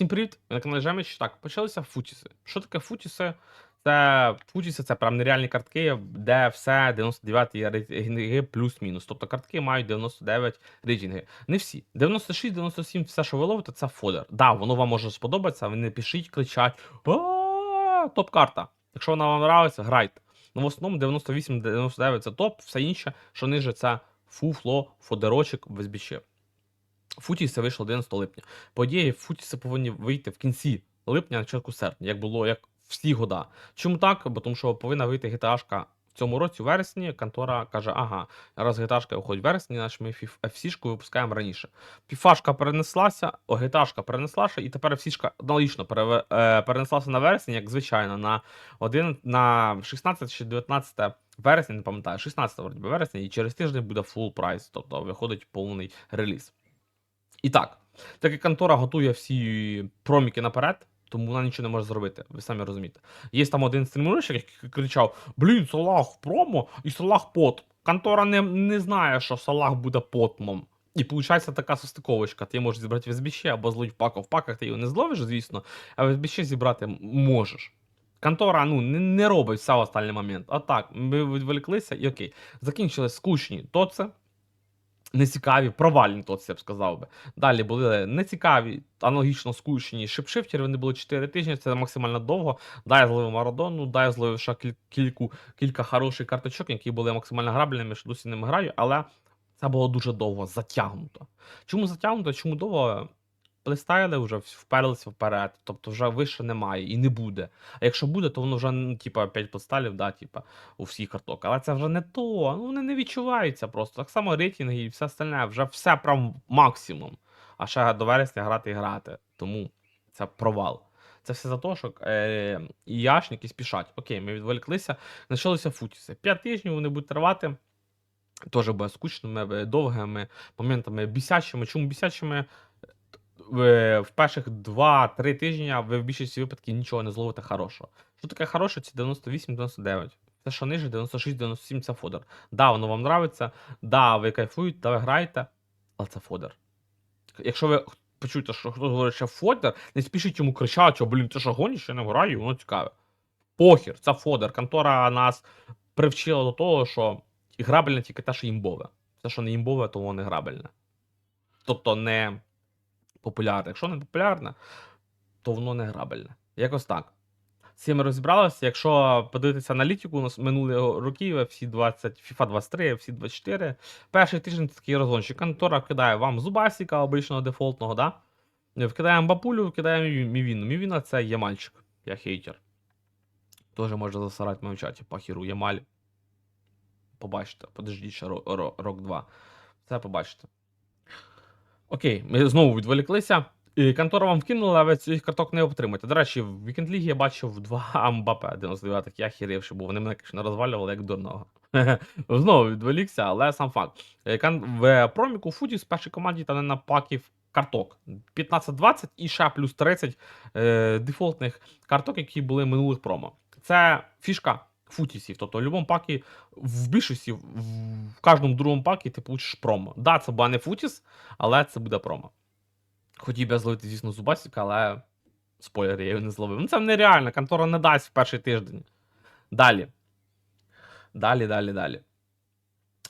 Всім привіт! Ви на каналі Жемич. Так, почалися футіси. Що таке футіси? Це футіси це прям нереальні картки, де все 99 рейтинги плюс-мінус. Тобто картки мають 99 рейтинги. Не всі. 96, 97, все, що ви ловите, це фодер. Да, воно вам може сподобатися, ви не пишіть, кричать. Топ-карта. Якщо вона вам нравиться, грайте. Ну, в основному 98-99 це топ, все інше, що ниже, це фуфло, фодерочок, безбіче. Футіси вийшло 11 липня. По ідеї, футіси повинні вийти в кінці липня, на початку серпня, як було як всі года. Чому так? Бо тому що повинна вийти GTA-шка в цьому році, у вересні. Контора каже: ага, раз GTA-шка виходить в вересні, значить ми FC-шку випускаємо раніше. Піфашка перенеслася, GTA-шка перенеслася, і тепер FC-шка аналогічно е, перенеслася на вересень, як звичайно, на один на 16 чи 19 вересня, не пам'ятаю, 16 вроді вересня, і через тиждень буде full прайс, тобто виходить повний реліз. І так, так як контора готує всі проміки наперед, тому вона нічого не може зробити, ви самі розумієте. Є там один стрімерщик, який кричав: Блін, Салах промо і Салах пот. Контора не, не знає, що Салах буде потмом. І виходить така состиковочка. Ти можеш зібрати в SBC або зловити в паках. В паках ти його не зловиш, звісно, а в SBC зібрати можеш. Контора ну, не, не робить все в останній момент. А так, ми відволіклися і окей. Закінчили скучні тоци, нецікаві, провальні то я б сказав би. Далі були нецікаві, аналогічно скучені шипшифтери, вони були 4 тижні, це максимально довго. Да, я зловив Марадону, да, я зловив ще кільку, кілька хороших карточок, які були максимально грабельними, що досі ними граю, але це було дуже довго затягнуто. Чому затягнуто? Чому довго? Плейстайли вже вперлися вперед, тобто вже вище немає і не буде. А якщо буде, то воно вже ну, типа 5 плейстайлів, да, типа, у всіх карток. Але це вже не то, ну вони не відчуваються просто. Так само рейтинги і все остальне, вже все прям максимум. А ще до вересня грати і грати. Тому це провал. Це все за те, що е, яшники спішать. Окей, ми відволіклися, почалися футіси. П'ять тижнів вони будуть тривати. Теж буде скучними, довгими, моментами бісячими. Чому бісячими? В, перших 2-3 тижні ви в більшості випадків нічого не зловите хорошого. Що таке хороше? Це 98-99. Це що ниже, 96-97 це фодер. Да, воно вам нравиться, да, ви кайфуєте, да, ви граєте, але це фодер. Якщо ви почуєте, що хтось говорить, що фодер, не спішіть йому кричати, що, блін, ти що гониш, я не граю, воно цікаве. Похір, це фодер. Контора нас привчила до того, що грабельне тільки те, що імбове. Все, що не імбове, то воно не грабельне. Тобто не популярне. Якщо не популярне, то воно не грабельне. Якось так. З цим розібралися. Якщо подивитися аналітику, у нас минулі роки, всі 20, FIFA 23, всі 24. Перший тиждень такий розгончик. Контора вкидає вам зубасіка обичного дефолтного, да? Вкидаємо бапулю, вкидаємо мівіну. Мівіна це Ямальчик. Я хейтер. Тоже може засирати в моєму чаті. Пахіру, Ямаль. Побачите. Подождіть ще ро- ро- рок 2. Це побачите. Окей, ми знову відволіклися. Контора вам вкинула, а ви цих карток не отримаєте. До речі, в Weekend League я бачив два Амбапе 99 я хірівши, бо вони мене звісно, розвалювали як дурного. Знову відволікся, але сам факт. Е, В проміку Футі з першій команді там на паків карток 15-20 і ще плюс 30 е, дефолтних карток, які були минулих промо. Це фішка футісів. Тобто в будь-якому пакі, в більшості, в, кожному другому пакі ти получиш промо. Да, це буде не футіс, але це буде промо. Хотів я зловити, звісно, зубасіка, але спойлер, я його не зловив. Ну це нереально, контора не дасть в перший тиждень. Далі. Далі, далі, далі.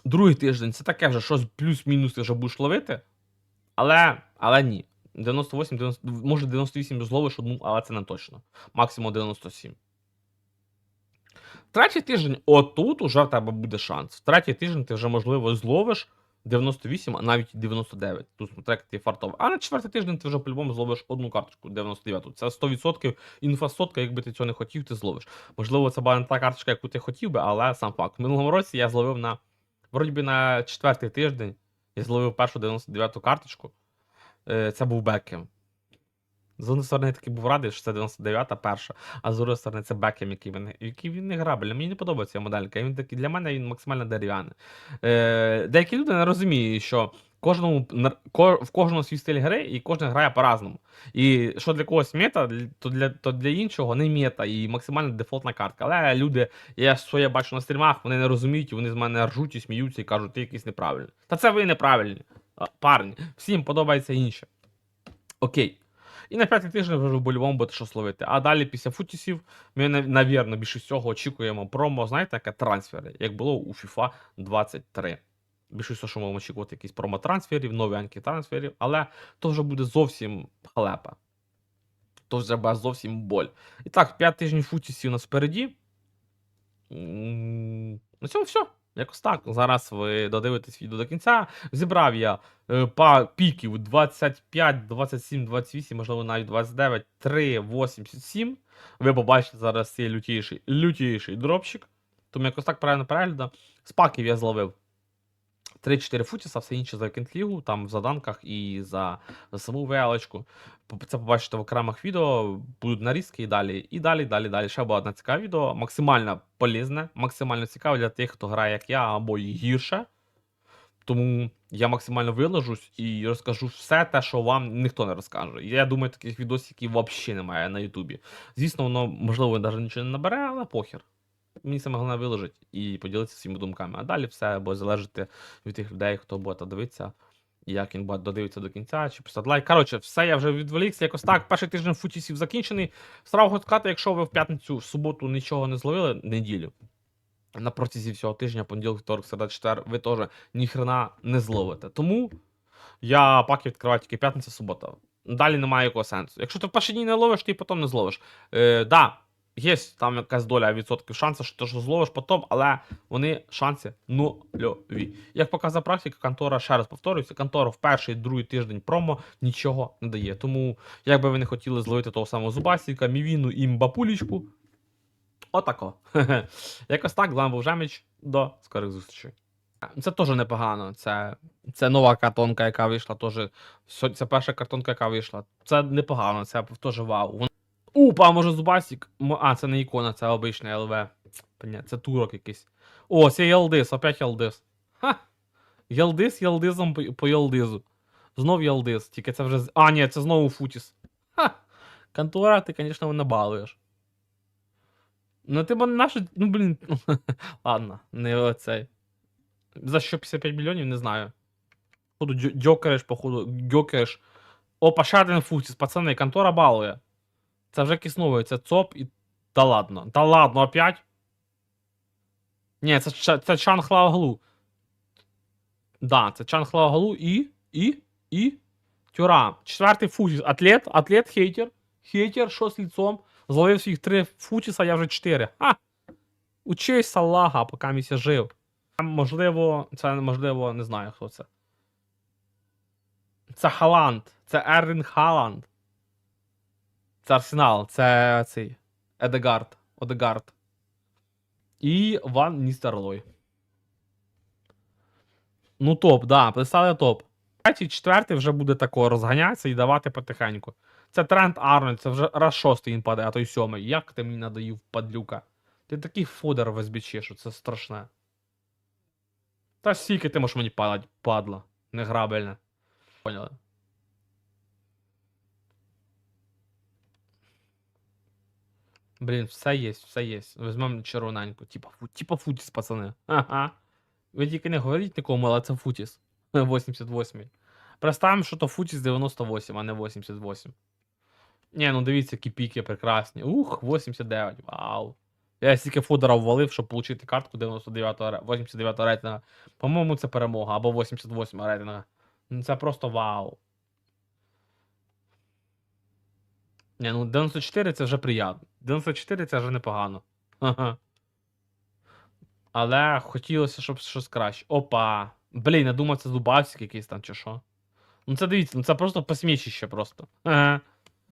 Другий тиждень це таке вже щось плюс-мінус ти вже будеш ловити. Але, але ні. 98, 90, може 98 зловиш одну, але це не точно. Максимум 97. Третій тиждень, отут уже в тебе буде шанс. В третій тиждень ти вже, можливо, зловиш 98, а навіть 99. Тут смотри, ти фартовий. А на четвертий тиждень ти вже по-любому зловиш одну карточку 99. Це 100% інфосотка, якби ти цього не хотів, ти зловиш. Можливо, це була не та карточка, яку ти хотів би, але сам факт. В минулому році я зловив на вроді би на четвертий тиждень. Я зловив першу 99-ту карточку. Е, Це був Бекем. З однієї сторони, я таки був радий, що це 99-та перша, а з другої сторони, це Бекем, який він, який він не грабельний. Мені не подобається ця моделька. Він такий, для мене він максимально дерев'яний. Е, деякі люди не розуміють, що кожному, в кожному свій стиль гри, і кожен грає по-разному. І що для когось мета, то для, то для іншого не мета і максимально дефолтна картка. Але люди, я що бачу на стрімах, вони не розуміють, і вони з мене ржуть і сміються і кажуть, ти якийсь неправильний. Та це ви неправильні. Парні, всім подобається інше. Окей. І на п'ятий тиждень вже по-любому буде що словити. А далі після футісів ми, навірно, більше всього очікуємо промо, знаєте, яке трансфери, як було у FIFA 23. Більше всього, що можемо очікувати якісь промо-трансферів, нові трансферів, але то вже буде зовсім халепа. То вже буде зовсім боль. І так, 5 тижнів футісів у нас впереді. На цьому все. Якось так. Зараз ви додивитесь відео до кінця. Зібрав я е, па піків 25, 27, 28, можливо, навіть 29, 3, 87. Ви побачите зараз цей лютіший, лютіший дропчик. Тому якось так правильно перегляду. Спаків я зловив 3-4 футіса, все інше за кентлігу, там в заданках і за, за саму велочку. Це побачите в окремих відео, будуть нарізки і далі. І далі, далі, далі. Ще буде одне цікаве відео. Максимально полезне, максимально цікаве для тих, хто грає як я, або гірше. Тому я максимально виложусь і розкажу все те, що вам ніхто не розкаже. Я думаю, таких відосиків взагалі немає на Ютубі. Звісно, воно, можливо, навіть нічого не набере, але похер. Мені саме головне виложити і поділитися своїми думками. А далі все буде залежати від тих людей, хто буде дивитися, і як він буде додивитися до кінця, чи писати лайк. Коротше, все, я вже відволікся. Якось так. Перший тиждень футісів закінчений. Сразу сказати, якщо ви в п'ятницю, в суботу нічого не зловили, неділю. На протязі всього тижня, понеділок, вівторок, середа, четвер, ви теж ніхрена не зловите. Тому я паки відкриваю тільки п'ятниця, субота. Далі немає якого сенсу. Якщо ти в перші дні не ловиш, ти потім не зловиш. Е, да, є там якась доля відсотків шансу, що ти що зловиш потім, але вони шанси нульові. Як показує практика, контора, ще раз повторююся, контора в перший другий тиждень промо нічого не дає. Тому, як би ви не хотіли зловити того самого Зубасіка, Мівіну і Мбапулічку, отако. Якось так, з був Жеміч. До скорих зустрічей. Це теж непогано. Це, це нова картонка, яка вийшла. Теж, це перша картонка, яка вийшла. Це непогано, це теж вау. Вон- Опа, може Зубасік? А, це не ікона, це обичний ЛВ. Це турок якийсь. О, це Ялдис, опять Ялдис. Ха! Ялдис Ялдизом по, Ялдизу. Знов Ялдис, тільки це вже. А, ні, це знову Футіс. Ха! Контора, ти, звісно, мене балуєш. Ну, ти мене наше. Ну, блін. Ладно, не оцей. За що 55 мільйонів, не знаю. Походу, дьо- дьокаєш, походу, дьокаєш. Опа, ще один Футіс, пацани, контора балує. Це вже кисновує, це ЦОП і. Та ладно. Та ладно, опять. Ні, це, це Чан Хлаоглу. Да, це Чан Хлаоглу і. І. І. Тюра. Четвертий футіс. Атлет, атлет, хейтер. Хейтер, що з лицом. Зловив своїх три футіса, я вже чотири. Ха! Учись салага, поки місяць жив. Можливо, це можливо, не знаю, хто це. Це Халанд. Це Ерлін Халанд. Це Арсенал, це цей. Едегард. Одегард. І Ван Ністерлой. Ну, топ, да, писали топ. Третій, четвертий вже буде тако розганятися і давати потихеньку. Це Трент Арнольд, це вже раз шостий він падає, а той сьомий. Як ти мені надоїв, падлюка? Ти такий фодер в що це страшне. Та скільки ти можеш мені падать, падла. Неграбельне. Поняли? Блін, все є, все є. Візьмемо червоненьку. Типа, типа футіс, пацани. Ага. Ви тільки не говоріть нікому, але це футіс. 88. Представимо, що то футіс 98, а не 88. Ні, ну дивіться, які піки прекрасні. Ух, 89. Вау. Я стільки фодера ввалив, щоб отримати картку 99 ре- 89 рейтинга. По-моєму, це перемога, або 88 рейтинга. Ну це просто вау. Ні, ну 94 це вже приємно. 94 це вже непогано. Ага. Але хотілося, щоб щось краще. Опа. Блін, я думав, це зубавсик якийсь там чи що. Ну це дивіться, ну це просто посмішище просто. Ага.